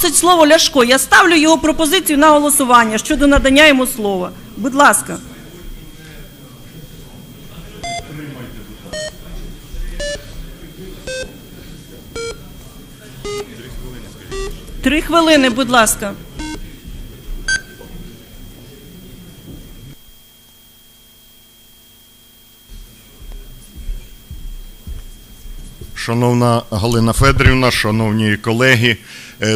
Просить слово Ляшко. Я ставлю його пропозицію на голосування щодо надання йому слова. Будь ласка. Три хвилини, будь ласка. Шановна Галина Федорівна, шановні колеги,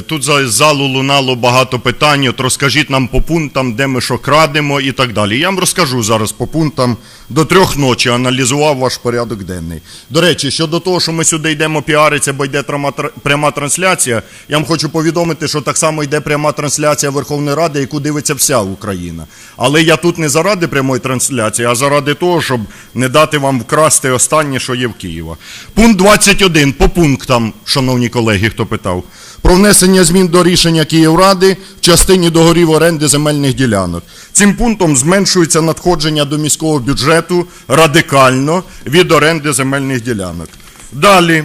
тут за залу лунало багато питань. От розкажіть нам по пунктам, де ми що крадемо і так далі. Я вам розкажу зараз по пунктам. До трьох ночі аналізував ваш порядок денний. До речі, щодо того, що ми сюди йдемо піаритися, бо йде пряма трансляція, я вам хочу повідомити, що так само йде пряма трансляція Верховної Ради, яку дивиться вся Україна. Але я тут не заради прямої трансляції, а заради того, щоб не дати вам вкрасти останнє, що є в Києва. Пункт 21 по пунктам, шановні колеги, хто питав. Про внесення змін до рішення Київради в частині договорів оренди земельних ділянок. Цим пунктом зменшується надходження до міського бюджету радикально від оренди земельних ділянок. Далі,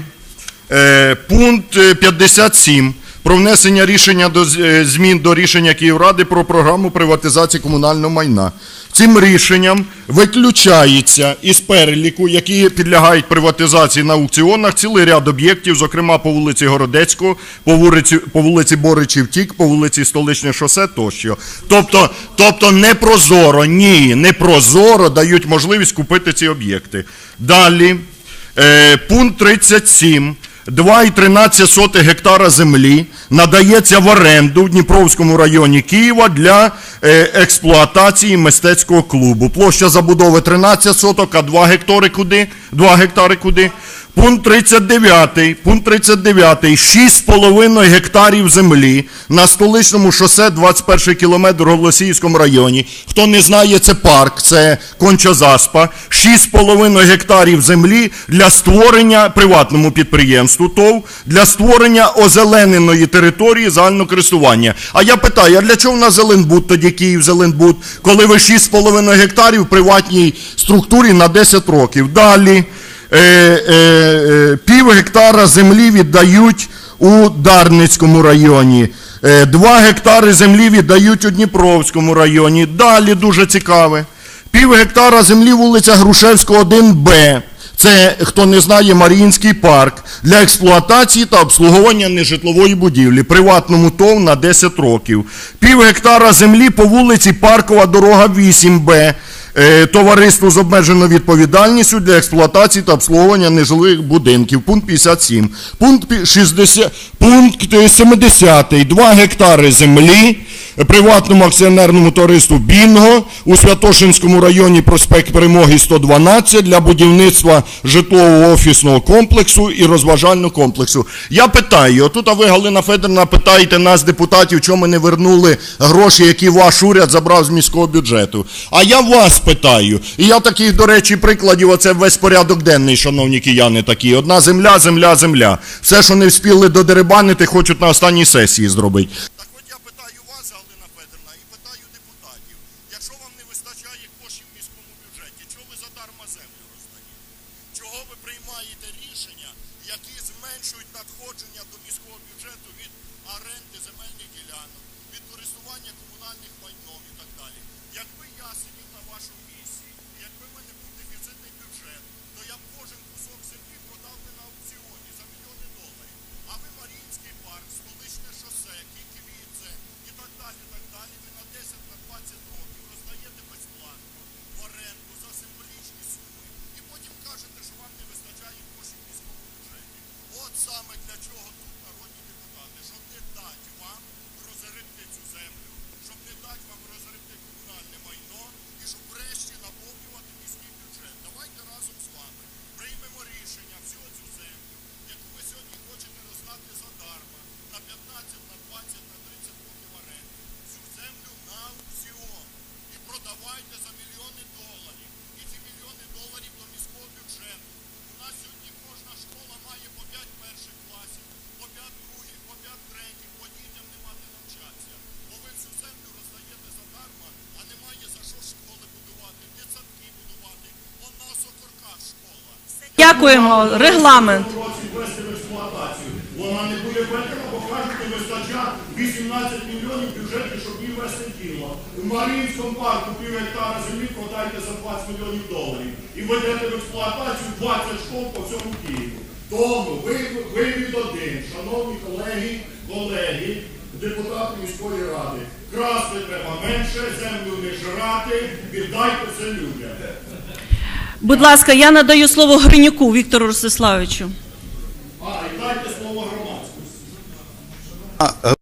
е, пункт е, 57 про внесення рішення до е, змін до рішення Київради про програму приватизації комунального майна. Цим рішенням виключається із переліку, які підлягають приватизації на аукціонах, цілий ряд об'єктів, зокрема по вулиці Городецького, по вулиці, по вулиці Боричів Тік, по вулиці Столичне шосе тощо. Тобто, тобто не прозоро, ні, не прозоро дають можливість купити ці об'єкти. Далі, е, пункт 37. 2,13 гектара землі надається в оренду в Дніпровському районі Києва для е, експлуатації мистецького клубу. Площа забудови 13 соток, а 2 гектари куди? 2 гектари куди? Пункт 39, пункт 39, 6,5 гектарів землі на столичному шосе 21 кілометр Голосіївському районі. Хто не знає, це парк, це конча заспа. 6,5 гектарів землі для створення приватному підприємству ТОВ, для створення озелененої території загального користування. А я питаю, а для чого в нас Зеленбуд, тоді Київ Зеленбуд, коли ви 6,5 гектарів в приватній структурі на 10 років? Далі пів гектара землі віддають у Дарницькому районі. Е, Два гектари землі віддають у Дніпровському районі. Далі дуже цікаве. Пів гектара землі вулиця Грушевського 1Б. Це, хто не знає, Маріїнський парк для експлуатації та обслуговування нежитлової будівлі, приватному ТОВ на 10 років. Пів гектара землі по вулиці Паркова дорога 8Б. Е, Товариству з обмеженою відповідальністю для експлуатації та обслуговування нежилих будинків. Пункт 57. Пункт пі- 60, пункт е, 70. 2 гектари землі приватному акціонерному товариству Бінго у Святошинському районі проспект Перемоги 112 для будівництва житлового офісного комплексу і розважального комплексу. Я питаю, отут а ви, Галина Федорівна, питаєте нас, депутатів, чому ми не вернули гроші, які ваш уряд забрав з міського бюджету. А я вас питаю. І я таких, до речі, прикладів, оце весь порядок денний, шановні кияни, такі. Одна земля, земля, земля. Все, що не вспіли додерибанити, хочуть на останній сесії зробити. Так от я питаю вас, Галина Федорівна, і питаю депутатів, якщо вам не вистачає коштів в міському бюджеті, чого ви задарма землю роздаєте? Чого ви приймаєте рішення, які зменшують надходження до міського бюджету від оренди земельних ділянок, від користування комунальних майном і так далі? Якби я сидів на вашому місці, якби в мене був дефіцитний бюджет, то я б кожен кусок землі продав би на аукціоні за мільйони доларів. А ви Маріїнський парк, столичне шосе, Кіківіце і так далі, так далі, ви на 10 на 20 років роздаєте безплатно в оренду за символічні суми. І потім кажете, що вам не вистачає коштів в міському бюджеті. От саме для чого тут народні депутати, щоб не дати вам розгребти цю землю, щоб не дати вам розгребти комунальне майно і щоб врешті наповнювати міський бюджет. Давайте разом з вами приймемо рішення всю цю землю, яку ви сьогодні хочете роздати задарма на 15, на 20, на 30 років оренди. Цю землю на аукціон і продавайте за мільйони доларів. І ці мільйони доларів до міського бюджету. У нас сьогодні кожна школа має по 5 перших класів, по 5 других, по 5 третіх, бо дітям нема де навчатися. Бо ви всю землю роздаєте задарма, а немає за що школи будувати, дитсадки будувати. Он на Осокорках школа. Дякуємо. Регламент. Вона бо кажуть, вистачає 18 мільйонів в щоб її вести діло. В Маріїнському парку пів гектара землі продайте за 20 мільйонів доларів. І ведете в експлуатацію 20 школ по всьому Києву. Тому ви, вивід один, шановні колеги, колеги, депутати міської ради. Красти треба менше, землю не жрати, віддайте це людям. Будь ласка, я надаю слово Гринюку Віктору Ростиславовичу. А, і дайте слово громадськості. А,